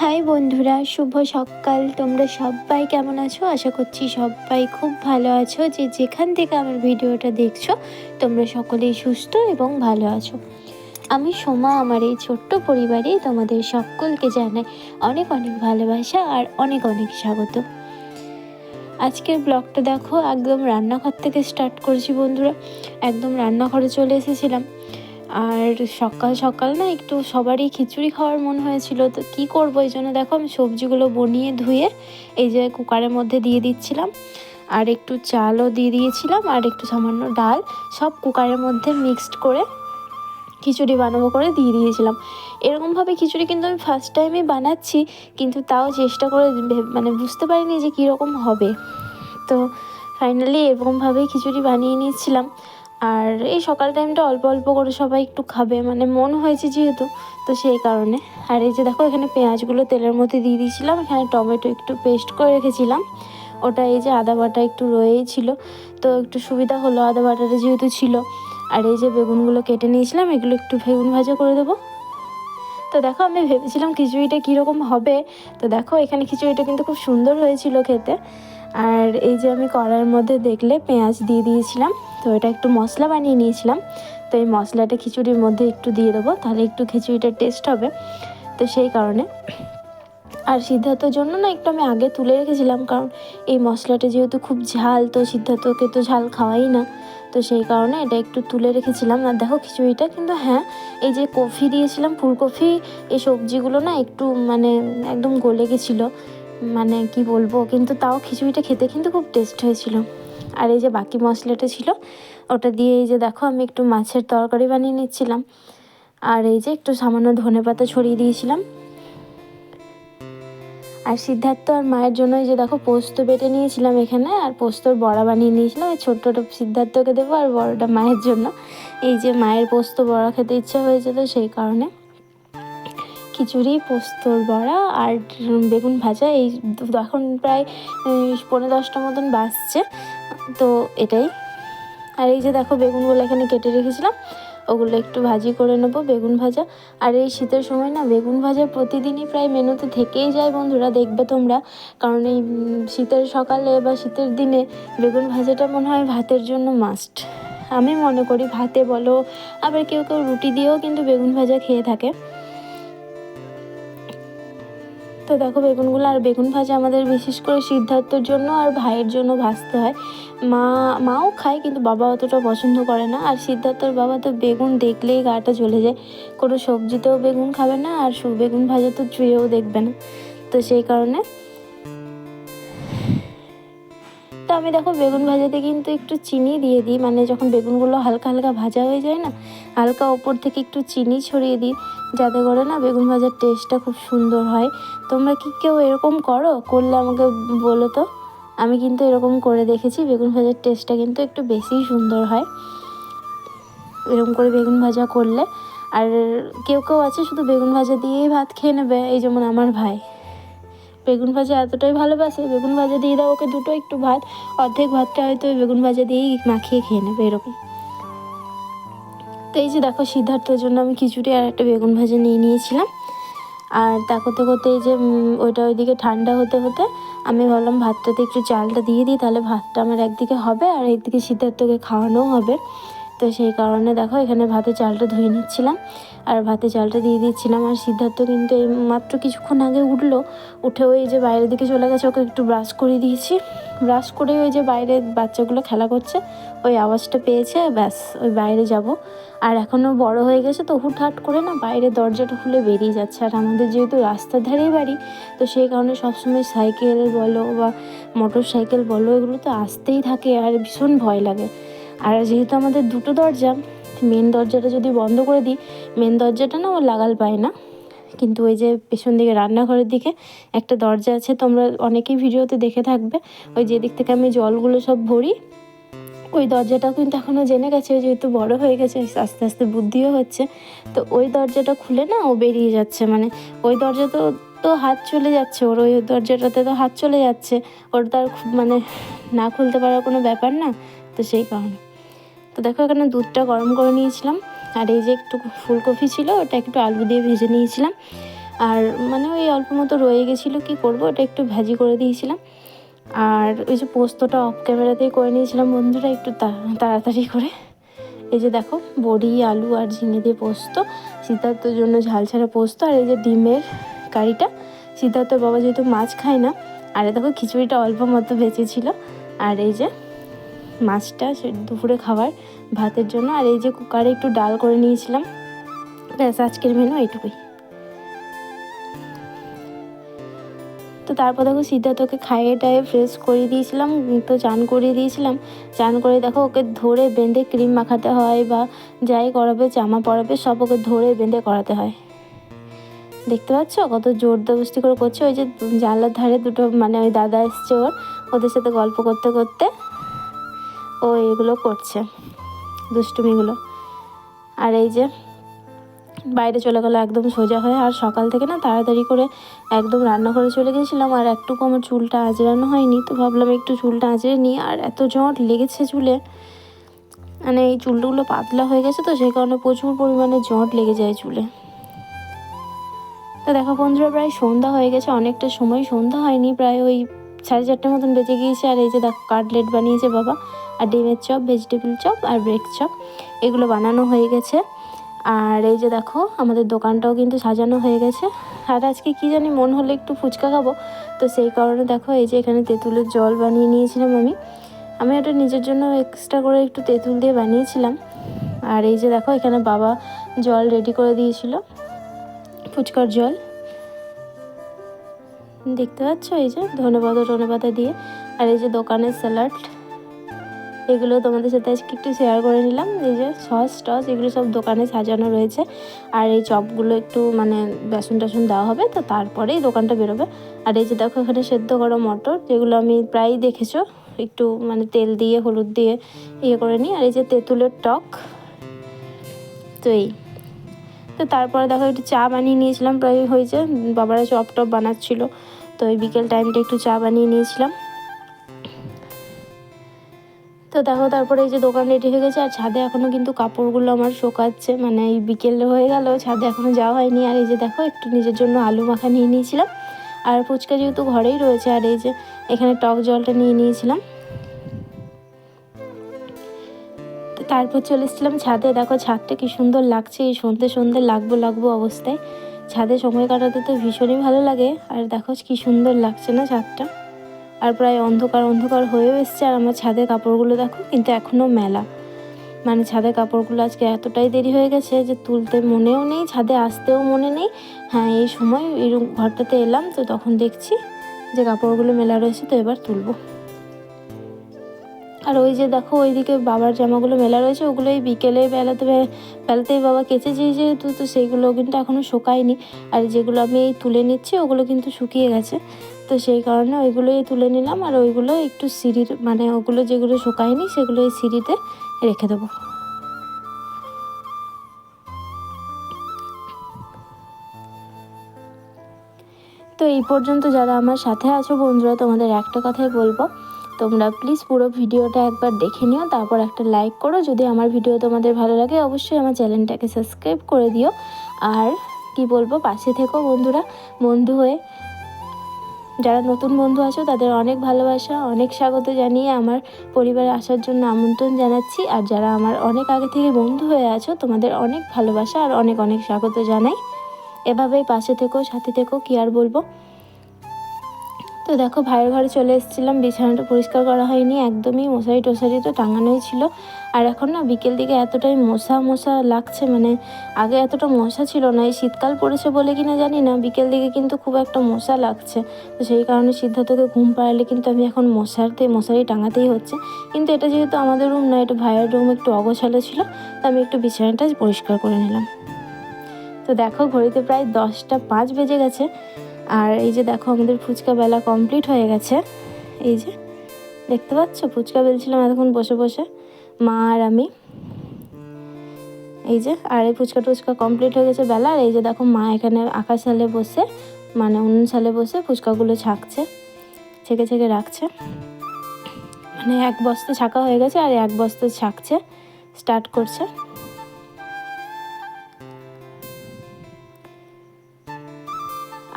High বন্ধুরা, শুভ সকাল। তোমরা সবাই কেমন আছো? আশা করছি সবাই খুব ভালো আছো। যে যেখান থেকে আমার ভিডিওটা দেখছ, তোমরা সকলেই সুস্থ এবং ভালো আছো। আমি সোমা, আমার এই ছোট্ট পরিবারে তোমাদের সকলকে জানাই অনেক অনেক ভালোবাসা আর অনেক অনেক স্বাগত। আজকের ব্লগটা দেখো, একদম রান্নাঘর থেকে স্টার্ট করছি বন্ধুরা। একদম রান্নাঘরে চলে এসেছিলাম। আর সকাল সকাল না একটু সবারই খিচুড়ি খাওয়ার মন হয়েছিল, তো কী করব? এই জন্য দেখো আমি সবজিগুলো বনিয়ে ধুয়ে এই যে কুকারের মধ্যে দিয়ে দিচ্ছিলাম। আর একটু চালও দিয়ে দিয়েছিলাম, আর একটু সামান্য ডাল সব কুকারের মধ্যে মিক্সড করে খিচুড়ি বানাবো করে দিয়ে দিয়েছিলাম। এরকমভাবে খিচুড়ি কিন্তু আমি ফার্স্ট টাইমে বানাচ্ছি, কিন্তু তাও চেষ্টা করে মানে বুঝতে পারিনি যে কীরকম হবে। তো ফাইনালি এরকমভাবেই খিচুড়ি বানিয়ে নিয়েছিলাম। আর এই সকাল টাইমটা অল্প অল্প করে সবাই একটু খাবে। মানে মন হয়েছে যেহেতু, তো সেই কারণে। আর এই যে দেখো, এখানে পেঁয়াজগুলো তেলের মধ্যে দিয়ে দিয়েছিলাম। এখানে টমেটো একটু পেস্ট করে রেখেছিলাম। ওটা এই যে আদা বাটা একটু রয়েই ছিল। তো একটু সুবিধা হলো আদা বাটাটা যেহেতু ছিল। আর এই যে বেগুনগুলো কেটে নিয়েছিলাম, এগুলো একটু বেগুন ভাজা করে দেবো। তো দেখো, আমি ভেবেছিলাম খিচুড়িটা কীরকম হবে। তো দেখো, এখানে খিচুড়িটা কিন্তু খুব সুন্দর হয়েছিল খেতে। আর এই যে আমি কড়াইয়ের মধ্যে দেখলে পেঁয়াজ দিয়ে দিয়েছিলাম, তো এটা একটু মশলা বানিয়ে নিয়েছিলাম, তো এই মশলাটা খিচুড়ির মধ্যে একটু দিয়ে দেবো, তাহলে একটু খিচুড়িটার টেস্ট হবে, তো সেই কারণে। আর সিদ্ধার্থর জন্য না একটু আমি আগে তুলে রেখেছিলাম, কারণ এই মশলাটা যেহেতু খুব ঝাল, তো সিদ্ধার্থকে তো ঝাল খাওয়াই না, তো সেই কারণে এটা একটু তুলে রেখেছিলাম। আর দেখো খিচুড়িটা কিন্তু হ্যাঁ এই যে কফি দিয়েছিলাম, ফুলকপি, এই সবজিগুলো না একটু মানে একদম গলে গেছিল মানে কি বলব, কিন্তু তাও খিচুড়িটা খেতে কিন্তু খুব টেস্ট হয়েছিল। আর এই যে বাকি মশলাটা ছিল, ওটা দিয়ে এই যে দেখো আমি একটু মাছের তরকারি বানিয়ে নিচ্ছিলাম। আর এই যে একটু সামান্য ধনে পাতা ছড়িয়ে দিয়েছিলাম। আর সিদ্ধার্থ আর মায়ের জন্য এই যে দেখো পোস্ত বেটে নিয়েছিলাম এখানে, আর পোস্তর বড়া বানিয়ে নিয়েছিলাম। এই ছোট্টটা সিদ্ধার্থকে দেবো আর বড়টা মায়ের জন্য। এই যে মায়ের পোস্ত বড়া খেতে ইচ্ছা হয়েছে তো সেই কারণে। খিচুড়ি, পোস্তর বড়া আর বেগুন ভাজা। এই এখন প্রায় পনেরো দশটা মতন বাজছে। তো এটাই। আর এই যে দেখো বেগুনগুলো এখানে কেটে রেখেছিলাম। ওগুলো একটু ভাজি করে নেব, বেগুন ভাজা। আর এই শীতের সময় না, বেগুন ভাজা প্রতিদিনই প্রায় মেনুতে থেকেই যায় বন্ধুরা, দেখবে তোমরা। কারণ এই শীতের সকালে বা শীতের দিনে বেগুন ভাজাটা মনে হয় ভাতের জন্য মাস্ট। আমি মনে করি ভাতে বলো, আবার কেউ কেউ রুটি দিয়েও কিন্তু বেগুন ভাজা খেয়ে থাকে। তো দেখো বেগুনগুলো আর বেগুন ভাজা আমাদের বিশেষ করে সিদ্ধার্থর জন্য আর ভাইয়ের জন্য ভাজতে হয়। মা, মাও খায় কিন্তু বাবা অতটা পছন্দ করে না। আর সিদ্ধার্থর বাবা তো বেগুন দেখলেই গাটা জ্বলে যায়। কোনো সবজিতেও বেগুন খাবে না আর বেগুন ভাজা তো চুয়েও দেখবে না। তো সেই কারণে তো আমি দেখো বেগুন ভাজাতে কিন্তু একটু চিনি দিয়ে দিই। মানে যখন বেগুনগুলো হালকা হালকা ভাজা হয়ে যায় না, হালকা ওপর থেকে একটু চিনি ছড়িয়ে দিই, যাতে করে না বেগুন ভাজার টেস্টটা খুব সুন্দর হয়। তোমরা কি কেউ এরকম করো? করলে আমাকে বলো তো। আমি কিন্তু এরকম করে দেখেছি, বেগুন ভাজার টেস্টটা কিন্তু একটু বেশিই সুন্দর হয়। এরকম করে বেগুন ভাজা করলে। আর কেউ কেউ আছে শুধু বেগুন ভাজা দিয়েই ভাত খেয়ে নেবে, এই যেমন আমার ভাই। বেগুন ভাজা এতটাই ভালোবাসে, বেগুন ভাজা দিয়ে দাও ওকে দুটো একটু ভাত, অর্ধেক ভাতটা হয়তো বেগুন ভাজা দিয়েই মাখিয়ে খেয়ে নেবে, এরকম। তো এই যে দেখো সিদ্ধার্থের জন্য আমি খিচুড়ি আর একটা বেগুন ভাজা নিয়ে নিয়েছিলাম। আর তা করতে করতে এই যে ওইটা ওইদিকে ঠান্ডা হতে হতে আমি ভাবলাম ভাতটাতে একটু চালটা দিয়ে দিই, তাহলে ভাতটা আমার একদিকে হবে আর একদিকে সিদ্ধার্থকে খাওয়ানোও হবে। তো সেই কারণে দেখো এখানে ভাতে চালটা ধুয়ে নিচ্ছিলাম। আর ভাতে চালটা দিয়ে দিচ্ছিলাম। আর সিদ্ধার্থ কিন্তু এই মাত্র কিছুক্ষণ আগে উঠল। উঠে ওই যে বাইরের দিকে চলে গেছে, ওকে একটু ব্রাশ করে দিয়েছি। ব্রাশ করে ওই যে বাইরে বাচ্চাগুলো খেলা করছে, ওই আওয়াজটা পেয়েছে, ব্যাস, ওই বাইরে যাব। আর এখনও বড় হয়ে গেছে তো হুটহাট করে না বাইরে দরজাটা খুলে বেরিয়ে যাচ্ছে। আর আমাদের যেহেতু রাস্তার ধারেই বাড়ি, তো সেই কারণে সবসময় সাইকেল বলো বা মোটর সাইকেল বলো, এগুলো তো আসতেই থাকে। আর ভীষণ ভয় লাগে। আর যেহেতু আমাদের দুটো দরজা মেন দরজাটা যদি বন্ধ করে দিই মেন দরজাটা না ও লাগাল পায় না। কিন্তু ওই যে পেছন দিকে রান্নাঘরের দিকে একটা দরজা আছে, তোমরা অনেকেই ভিডিওতে দেখে থাকবে। ওই যেদিক থেকে আমি জলগুলো সব ভরি, ওই দরজাটাও কিন্তু এখনও জেনে গেছে, যেহেতু বড় হয়ে গেছে, আস্তে আস্তে বুদ্ধিও হচ্ছে। তো ওই দরজাটা খুলে না ও বেরিয়ে যাচ্ছে মানে ওই দরজা তো তো হাত চলে যাচ্ছে, ওর ওই দরজাটাতে তো হাত চলে যাচ্ছে। ওর তো আর খুব মানে না খুলতে পারার কোনো ব্যাপার না, তো সেই কারণে। তো দেখো এখানে দুধটা গরম করে নিয়েছিলাম। আর এই যে একটু ফুলকপি ছিল, ওটা একটু আলু দিয়ে ভেজে নিয়েছিলাম। আর মানে ওই অল্প মতো রয়ে গেছিল, কি করব? ওটা একটু ভাজি করে দিয়েছিলাম। আর ওই যে পোস্তটা অফ ক্যামেরাতেই করে নিয়েছিলাম বন্ধুরা, একটু তাড়াতাড়ি করে। এই যে দেখো, বড়ি, আলু আর ঝিঙে দিয়ে পোস্ত। সিদ্ধার্থর জন্য ঝাল ছাড়া পোস্ত। আর এই যে ডিমের কারিটা সিদ্ধার্থর বাবা যেহেতু মাছ খায় না, আর দেখো খিচুড়িটা অল্প মতো বেঁচেছিল আর এই যে মাছটা দুপুরে খাবার, ভাতের জন্য। আর এই যে কুকারে একটু ডাল করে নিয়েছিলাম। ব্যাস, আজকের মেনু এইটুকুই। তো তারপর দেখো সিদ্ধার্থকে খাইয়ে টাইয়ে ফ্রেশ করে দিয়েছিলাম, তো চান করিয়ে দিয়েছিলাম। চান করে দেখো ওকে ধরে বেঁধে ক্রিম মাখাতে হয় বা যাই করাবে, জামা পরাবে, সব ওকে ধরে বেঁধে করাতে হয়। দেখতে পাচ্ছ? কত জোর করে করছে। ওই যে জানলার ধারে দুটো মানে ওই দাদা এসছে ওর, ওদের সাথে গল্প করতে করতে। ও এগুলো করছে, দুষ্টুমিগুলো। আর এই যে বাইরে চলে গেলো একদম সোজা হয়ে, আর সকাল থেকে না তাড়াতাড়ি করে একদম রান্নাঘরে চলে গেছিলাম আর একটুকু আমার চুলটা আঁচড়ানো হয়নি, তো ভাবলাম একটু চুলটা আঁচড়ে নিই, আর এত জট লেগেছে চুলে। মানে এই চুলগুলো পাতলা হয়ে গেছে তো, সেই কারণে প্রচুর পরিমাণে জট লেগে যায় চুলে। তো দেখো বন্ধুরা, প্রায় সন্ধ্যা হয়ে গেছে, অনেকটা সময় সন্ধ্যা হয়নি, প্রায় ওই সাড়ে চারটের মতন বেজে গিয়েছে, আর এই যে দেখো কাটলেট বানিয়েছে বাবা। আর ডিমের চপ ভেজিটেবিল চপ আর ব্রেক চপ, এগুলো বানানো হয়ে গেছে। আর এই যে দেখো, আমাদের দোকানটাও কিন্তু সাজানো হয়ে গেছে। আর আজকে কী জানি মন হলে একটু ফুচকা খাব। তো সেই কারণে দেখো, এই যে এখানে তেঁতুলের জল বানিয়ে নিয়েছিলাম আমি। আমি ওটা নিজের জন্য এক্সট্রা করে একটু তেঁতুল দিয়ে বানিয়েছিলাম। আর এই যে দেখো, এখানে বাবা জল রেডি করে দিয়েছিল, ফুচকার জল। দেখতে পাচ্ছ এই যে ধনে পাতা টনে পাতা দিয়ে। আর এই যে দোকানের স্যালাড এগুলো তোমাদের সাথে আজকে একটু শেয়ার করে নিলাম। এই যে সস টস এগুলো সব দোকানে সাজানো রয়েছে। আর এই চপগুলো একটু মানে বেসন টেসন দেওয়া হবে, তো তারপরেই দোকানটা বেরোবে। আর এই যে দেখো এখানে সেদ্ধ করা মটর, যেগুলো আমি প্রায়ই দেখেছ। একটু মানে তেল দিয়ে, হলুদ দিয়ে ইয়ে করে নিই। আর এই যে তেঁতুলের টক, তো এই। তো তারপরে দেখো একটু চা বানিয়ে নিয়েছিলাম। প্রায় হয়েছে, বাবারা চপ টপ বানাচ্ছিলো। তো ওই বিকেল টাইমটা একটু চা বানিয়ে নিয়েছিলাম। দেখো, তারপরে এই যে দোকান রেডি হয়ে গেছে, আর ছাদে এখনও কিন্তু কাপড়গুলো আমার শোকাচ্ছে। মানে এই বিকেল হয়ে গেল, ছাদে এখনও যাওয়া হয়নি। আর এই যে দেখো, একটু নিজের জন্য আলু মাখা নিয়ে নিয়েছিলাম। আর ফুচকা যেহেতু ঘরেই রয়েছে, আর এই যে এখানে টক জলটা নিয়ে নিয়েছিলাম। তারপর চলে এসেছিলাম ছাদে। দেখো, ছাদটা কি সুন্দর লাগছে, এই সন্ধ্যে সন্ধ্যে লাগবো লাগবো অবস্থায়। ছাদে সময় কাটাতে তো ভীষণই ভালো লাগে। আর দেখো, কি সুন্দর লাগছে না ছাদটা। আর প্রায় অন্ধকার অন্ধকার হয়েও এসছে। আর আমার ছাদের কাপড়গুলো দেখো, কিন্তু এখনও মেলা। মানে ছাদের কাপড়গুলো আজকে এতটাই দেরি হয়ে গেছে যে তুলতে মনেও নেই, ছাদে আসতেও মনে নেই। হ্যাঁ এই সময় এই ঘরটাতে এলাম, তো তখন দেখছি যে কাপড়গুলো মেলা রয়েছে, তো এবার তুলবো। আর ওই যে দেখো, ওইদিকে বাবার জামাগুলো মেলা রয়েছে ওগুলো এই বিকেলে বেলাতে, বেলাতেই বাবা কেচেছে যেহেতু, তো সেইগুলো কিন্তু এখনও শুকায়নি। আর যেগুলো আমি এই তুলে নিচ্ছি, ওগুলো কিন্তু শুকিয়ে গেছে। তো সেই কারণে ওইগুলোই তুলে নিলাম আর ওইগুলো একটু সিঁড়ির মানে ওগুলো যেগুলো শুকায়নি সেগুলো এই সিঁড়িতে রেখে দেবো। তো এই পর্যন্ত যারা আমার সাথে আছো বন্ধুরা, তোমাদের একটা কথাই বলব, তোমরা প্লিজ পুরো ভিডিওটা একবার দেখে নিও, তারপর একটা লাইক করো। যদি আমার ভিডিও তোমাদের ভালো লাগে, অবশ্যই আমার চ্যানেলটাকে সাবস্ক্রাইব করে দিও। আর কি বলব, পাশে থেকো বন্ধুরা, বন্ধু হয়ে যারা নতুন বন্ধু আছো, তাদের অনেক ভালোবাসা, অনেক স্বাগত জানিয়ে আমার পরিবারে আসার জন্য আমন্ত্রণ জানাচ্ছি। আর যারা আমার অনেক আগে থেকে বন্ধু হয়ে আছো, তোমাদের অনেক ভালোবাসা আর অনেক অনেক স্বাগত জানাই। এভাবেই পাশে থেকো, সাথে থেকো, কি আর বলব? তো দেখো, ভাইয়ের ঘরে চলে এসেছিলাম, বিছানাটা পরিষ্কার করা হয়নি, একদমই মশারি টশারি তো টাঙানোই ছিল। আর এখন না বিকেল দিকে এতটাই মশা মশা লাগছে মানে আগে এতটা মশা ছিল না, এই শীতকাল পড়েছে বলে কিনা জানি না, বিকেল দিকে কিন্তু খুব একটা মশা লাগছে। তো সেই কারণে সিদ্ধার্থকে ঘুম পাড়ালে কিন্তু আমি এখন মশারতে, মশারি টাঙাতেই হচ্ছে। কিন্তু এটা যেহেতু আমাদের রুম না, এটা ভাইয়ের রুম একটু অগোছালো ছিল, তো আমি একটু বিছানাটা পরিষ্কার করে নিলাম। তো দেখো, ঘড়িতে প্রায় দশটা পাঁচ বেজে গেছে। আর এই যে দেখো আমাদের ফুচকা বেলা কমপ্লিট হয়ে গেছে। এই যে, দেখতে পাচ্ছ? ফুচকা বেলছিলাম এতক্ষণ বসে বসে, মা আর আমি। এই যে, আর এই ফুচকা টুচকা কমপ্লিট হয়ে গেছে বেলা। আর এই যে দেখো, মা এখানে আকাশ সালে বসে মানে উনুন সালে বসে ফুচকাগুলো ছাকছে, ছেঁকে ছেঁকে রাখছে। মানে এক বস্তা ছাকা হয়ে গেছে আর এক বস্তা ছাকছে স্টার্ট করছে।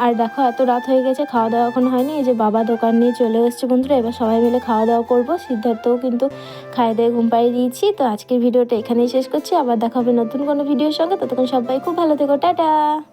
আর দেখো, এত রাত হয়ে গেছে খাওয়া দাওয়া এখন হয়নি। এই যে বাবা দোকান নিয়ে চলে এসছে বন্ধুরা, এবার সবাই মিলে খাওয়া দাওয়া করব। সিদ্ধার্থও কিন্তু খাইয়ে দেয়ে ঘুম পাড়িয়ে দিয়েছি। তো আজকের ভিডিওটা এখানেই শেষ করছি। আবার দেখা হবে নতুন কোনো ভিডিওর সঙ্গে। ততক্ষণ সবাই খুব ভালো থেকো। টাটা!